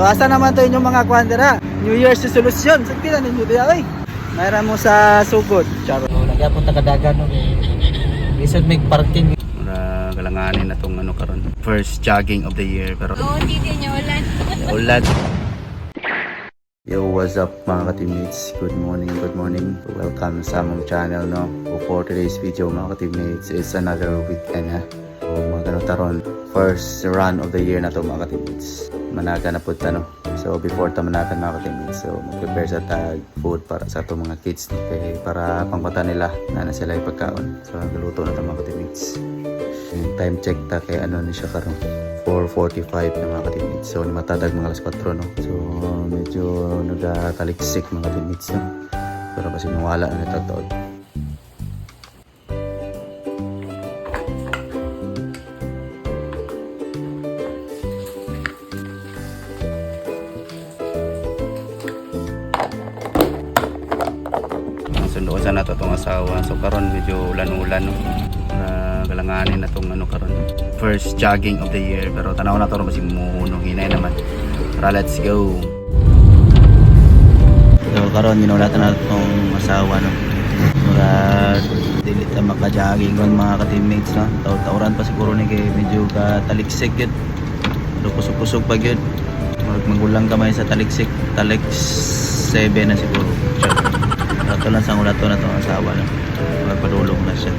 So asa naman to inyong mga kwandera? New Year's resolution. Sa tira ninyo diya oy. Mayroon mo sa sugod. Charo. Lagyan po tagadagan no. Isod may parking. Para galanganin na tong ano karon. First jogging of the year pero Oo, hindi niya ulan. Ulan. Yo, what's up mga ka-teammates? Good morning, good morning. Welcome sa among channel, no? So, for today's video mga ka-teammates is another weekend, ha? So, mga taron. First run of the year na to mga ka-teammates. Managa na po no? So, before ta managan mga ka-teammates, so, mag-prepare sa tag food para sa to mga kids, no? Kaya para pangpata nila na na sila ipagkaon. So, nagluto na to mga ka-teammates. Time check ta kay ano ni siya karon 4.45 na mga ka-teammates. So, matadag mga alas 4, no? So, medyo nagkataliksik mga ka-teammates, no? Pero kasi nawala na ito asawa. So, karon medyo ulan-ulan, no? na galanganin na tong ano karon. First jogging of the year. Pero tanaw na to ron kasi muhunong hinay naman. Tara let's go. So karon ginulatan na tong asawa no? Murag dili ta maka-jogging ron mga ka-teammates no? Taw-tawran pa siguro ni kay medyo ka taliksik pero kusog-kusog pa yun. Murag magulang kamay sa taliksik. Talik 7 na siguro. Rato lang sa ulato na tong asawa no magpadulong na siya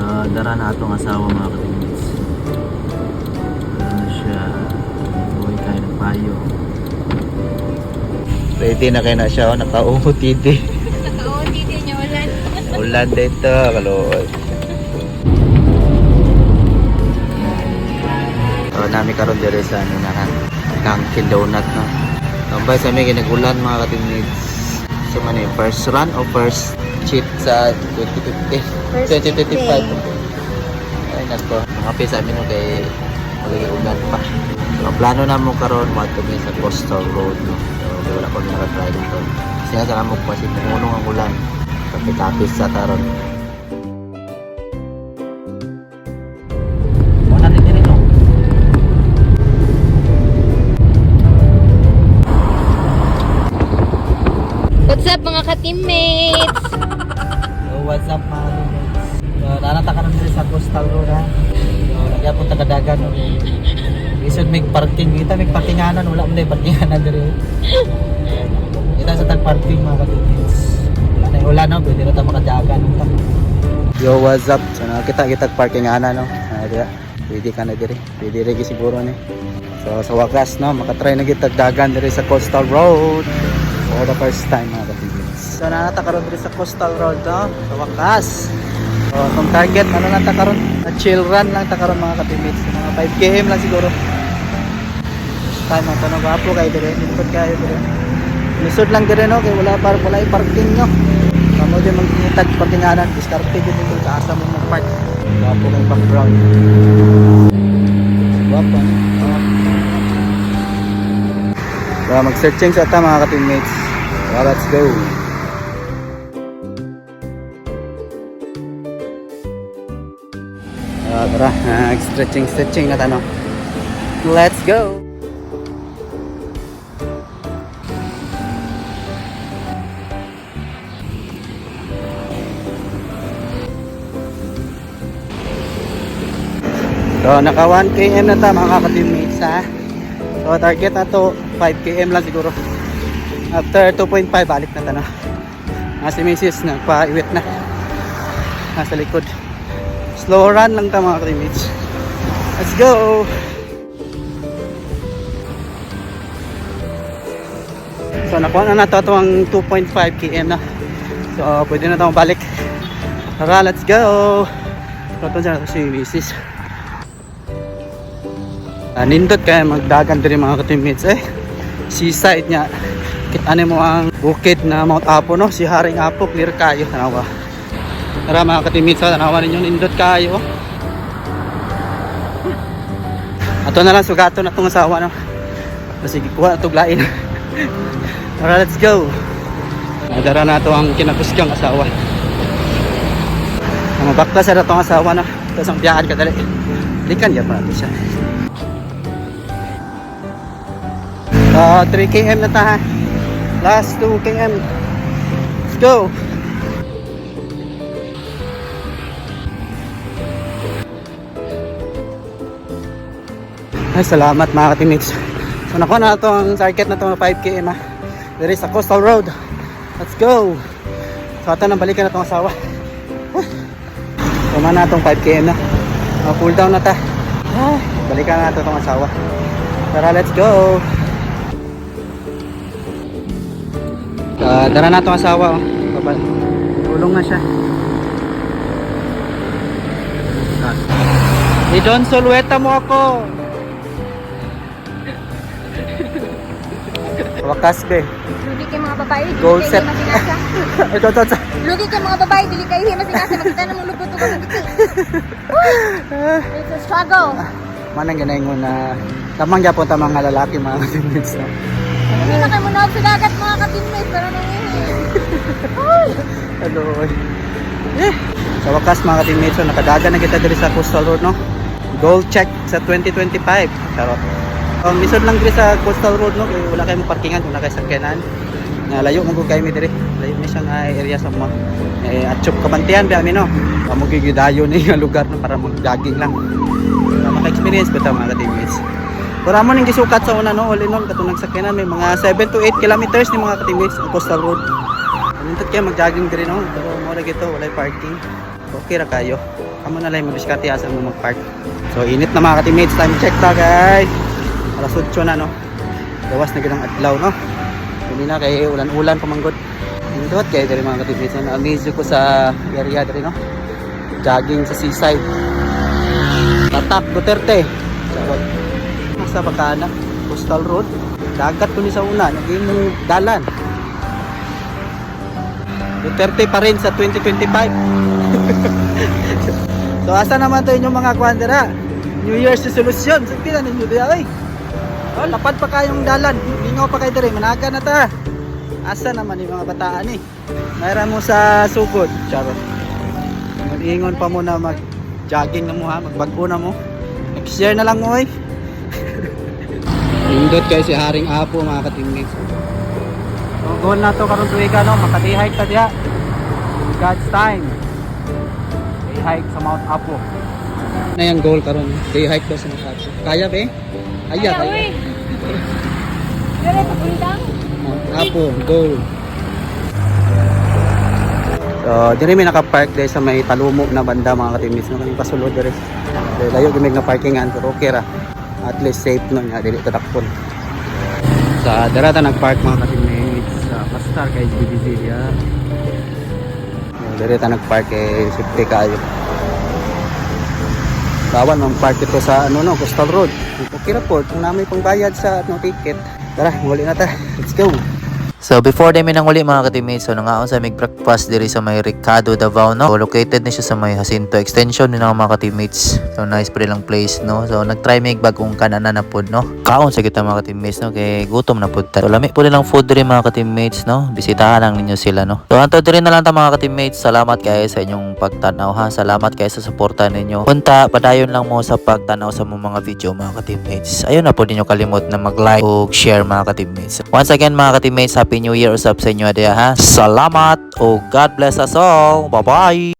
Ah, dara na atong asawa mga ka-teammates. Ano siya? Buhay tayo ng payo. Ready na kayo na siya. Oh, Naka-OOTD. Oo, hindi niya ulan. Ulan dito. Kalood. Oh, nami karon dire sa ano na Dunkin Donut no. Tambay sa may ginagulan mga ka-teammates. So yung first run o first cheat sa 2050? First 2025. day. Ay nako, mga pisa amin kay ulan pa. So, ang plano na mo karon mo ato sa coastal road no. So, wala pa mi nakatry dito. Siya sa amo pa si pumunong ang ulan. Kapit-kapit sa taron. What's up mga ka-teammates? So, what's up mga teammates? So, nanata ka na dito sa coastal road ha. So, nagyan po tagadagan. Isod may parking, kita may parkinganan, wala mo na yung parkinganan dito. Kita sa tag parking mga teammates. Wala na pwede na tayo makadagan. Yo, what's up? So, nakakita kita parkinganan no. Ah. Pwede ka na diri. Pwede rin siguro ni. So, sa wakas no, makatry na kita dagan diri sa coastal road. For the first time mga ka-teammates. So nanata karon diri sa coastal road no, sa wakas. So kung target ano lang ta karon, na chill run lang ta karon mga ka-teammates. Mga 5 km lang siguro. Time mo tanong gapo kay dire, input kayo dire. Lisod lang dire no kay wala par wala parking no. Kamo din magtitag parkinganan, diskarte gid dito sa asa mo mag-park. Gapo kay background. Guwapo. So mag-searching sa ata mga ka-teammates. So, let's go. Uh, tara, nag-stretching stretching na tano. Let's go. So, naka 1 km na ta mga ka-teammates ha. So, target na to 5 km lang siguro. After 2.5, balik na tano. Nga si Mrs. nagpa-iwit na. Nasa likod. Slow run lang ta mga ka-teammates. Let's go! So, nakuha na nato itong 2.5 km na. So, pwede na itong balik. Tara, let's go! Ito dyan si Mrs. Ah, nindot kaya magdagan diri mga ka-teammates eh. Seaside niya. Kita mo ang bukid na Mount Apo no, si Haring Apo clear kayo tanawa. Tara mga ka-teammates, ah, tanawa ninyo nindot kayo. Ato na lang sugato na tong asawa no. Sige, kuha na tuglain. Tara, let's go. Nadara na to ang kinakuskang asawa. Mabakta sa datong asawa na. Tapos ang biyahan ka dali. Likan yan pa natin siya. Uh, 3 km na ta. Last 2 km. Let's go. Ay, salamat mga teammates. So nakuha na ito ang circuit na ito 5 km ha. There is a coastal road. Let's go. So ito nang balikan na itong asawa. Tama na itong 5 km na. Uh, cool down na ta. Ah, balikan na ito itong asawa. Tara, let's go. Uh, dara na itong asawa. Oh. Babal. Tulong na siya. Ni Don Solueta mo ako. Wakas be. Lugi kay mga babae, dili Goal kay set. masinasa. Ito, ito, ito. Lugi kay mga babae, dili kay masinasa. Magkita na mong lupot ko. It's a struggle. Manang ginaingon na tamang gyapon ta mga lalaki mga no. Hindi na kayo manood sa dagat mga ka-teammates. Pero nangihin. Hello. Eh. Sa wakas mga teammates so nakadaga na kita diri sa Coastal Road no. Goal check sa 2025. Charot. Um, isod lang diri sa Coastal Road no kay wala kayong parkingan wala kay sakyanan. Na layo mo kay mi diri. Layo mi siyang ah, area sa mo. Eh atchop kabantian ba mi no. Amo gigidayo ni nga lugar no para mag-jogging lang. Para maka-experience ko ta mga teammates. Pero amo ning gisukat sa una no, all in all katong nagsakyanan may mga 7 to 8 kilometers ni mga teammates ang Coastal Road. Mintot kayo mag-jogging diri no, pero mo ra gito walay parking. Okay ra kayo. Amo na lang mo diskarte asa mo mag-park. So init na mga teammates, time check ta guys. Alas 8 na no. Gawas na gyud ang adlaw no. Hindi na kay ulan-ulan pamanggod. Indot kay diri mga teammates na amaze ko sa area diri no. Jogging sa seaside. Tatak Duterte. Sabot. Sa Bacana, Coastal Road. Dagat ko ni sa una, naging dalan. Duterte pa rin sa 2025. so asa naman to inyong mga kwandera? New Year's resolution. So tila ninyo diya ay. Oh, lapad pa kayong dalan. Lingaw pa kayo diri, managa na ta. Asa naman yung mga bataan eh. Mayroon mo sa sugod. Charot. Mag-ingon pa mo na mag jogging na mo ha, magbago na mo. Mag-share na lang mo eh. Indot kayo si Haring Apo mga ka-teammates. So, goal na to karon tuiga no, makadi-hike ta diha. In God's time. Day hike sa Mount Apo. Na yung goal karon, day hike daw sa Mount Apo. Kaya be? Kaya, kaya. uy. Dire pa Apo, goal. So, diri may naka-park dahil sa may talumo na banda mga ka-teammates no, kanyang pasulod diri. Layo gimig na parkingan pero okay ra. At least safe no nga dili tatakpon. Sa darata nag-park mga ka-teammates sa Pastar kay GBZ ya. Diri ta nag-park kay safety kayo. Bawal mang park ito sa ano no, Coastal Road. Okay ra po kung namay pang bayad sa no ticket. Tara, muli na ta. Let's go. So before day minang uli mga ka-teammates, so nangaon sa mig breakfast diri sa may Ricardo Davao no. So, located ni siya sa may Jacinto extension ni mga mga ka-teammates. So nice pre lang place no. So nagtry mig bagong kanana na pod no. Kaon sa kita mga ka-teammates no kay gutom na pod ta. So lami po nilang food diri mga ka-teammates no. Bisitahan lang ninyo sila no. So anto diri na lang ta mga ka-teammates. Salamat kayo sa inyong pagtanaw ha. Salamat kayo sa suporta ninyo. Punta padayon lang mo sa pagtanaw sa mga video mga ka-teammates. Ayun na po ninyo kalimot na mag-like o share mga ka-teammates. Once again mga ka-teammates, Happy New Year usap sa inyo adya ha. Salamat o God bless us all. Bye-bye!